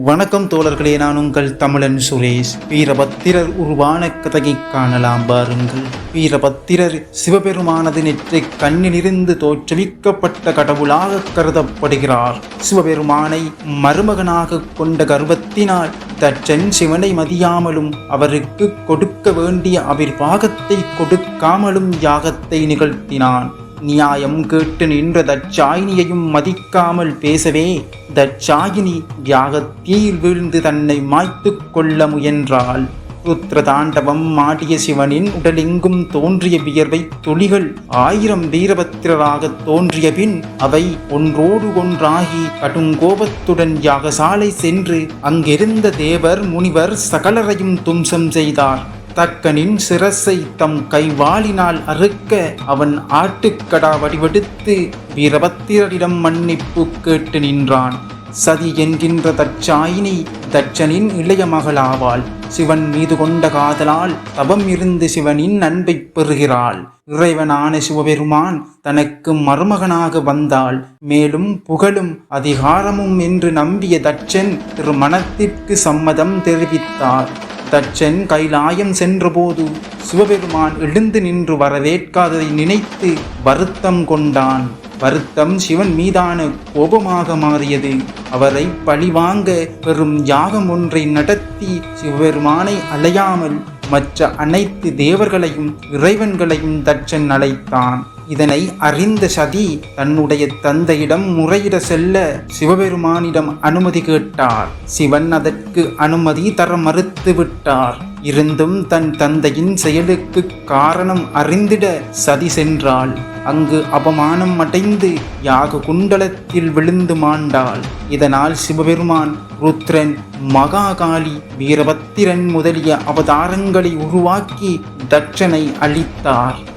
வணக்கம் தோழர்களே நான் உங்கள் தமிழன் சுரேஷ். வீரபத்திரர் உருவான கதையை காணலாம் பாருங்கள். வீரபத்திரர் சிவபெருமானது நெற்றி கண்ணிலிருந்து தோற்றுவிக்கப்பட்ட கடவுளாக கருதப்படுகிறார். சிவபெருமானை மருமகனாக கொண்ட கர்வத்தினால் தச்சன் சிவனை மதியாமலும் அவருக்கு கொடுக்க வேண்டிய அவிர்வாகத்தை கொடுக்காமலும் யாகத்தை நிகழ்த்தினான். நியாயம் கேட்டு நின்ற தச்சாயினியையும் மதிக்காமல் பேசவே தச்சாயினி தியாகத்தீர் வீழ்ந்து தன்னை மாய்த்துக் கொள்ள முயன்றாள். ருத்ர தாண்டவம் மாடிய சிவனின் உடலெங்கும் தோன்றிய வியர்வை துளிகள் ஆயிரம் வீரபத்திரராக தோன்றிய பின் அவை ஒன்றோடு ஒன்றாகி கடுங்கோபத்துடன் யாகசாலை சென்று அங்கிருந்த தேவர் முனிவர் சகலரையும் தும்சம் செய்தார். தக்கனின் சிரசை தம் கைவாளினால் அறுக்க அவன் ஆட்டுக்கடா வடிவெடுத்து வீரபத்திரரிடம் மன்னிப்பு கேட்டு நின்றான். சதி என்கின்ற தச்சாயினி தட்சனின் இளைய மகளாவாள். சிவன் மீது கொண்ட காதலால் தவம் இருந்து சிவனின் அன்பை பெறுகிறாள். இறைவனான சிவபெருமான் தனக்கு மருமகனாக வந்தாள். மேலும் புகழும் அதிகாரமும் என்று நம்பிய தட்சன் திருமணத்திற்கு சம்மதம் தெரிவித்தார். தச்சன் கைலாயம் சென்றபோது சிவபெருமான் எழுந்து நின்று வரவேற்காததை நினைத்து வருத்தம் கொண்டான். வருத்தம் சிவன் மீதான கோபமாக மாறியது. அவரை பழிவாங்க பெரும் யாகம் ஒன்றை நடத்தி சிவபெருமானை அலையாமல் மற்ற அனைத்து தேவர்களையும் இறைவன்களையும் தச்சன் அழைத்தான். இதனை அறிந்த சதி தன்னுடைய தந்தையிடம் முறையிட செல்ல சிவபெருமானிடம் அனுமதி கேட்டார். சிவன் அதற்கு அனுமதி தர மறுத்து விட்டார். இருந்தும் தன் தந்தையின் செயலுக்கு காரணம் அறிந்திட சதி சென்றாள். அங்கு அவமானம் அடைந்து யாக குண்டலத்தில் விழுந்து மாண்டாள். இதனால் சிவபெருமான் ருத்ரன் மகாகாளி வீரபத்திரன் முதலிய அவதாரங்களை உருவாக்கி தட்சனை அளித்தார்.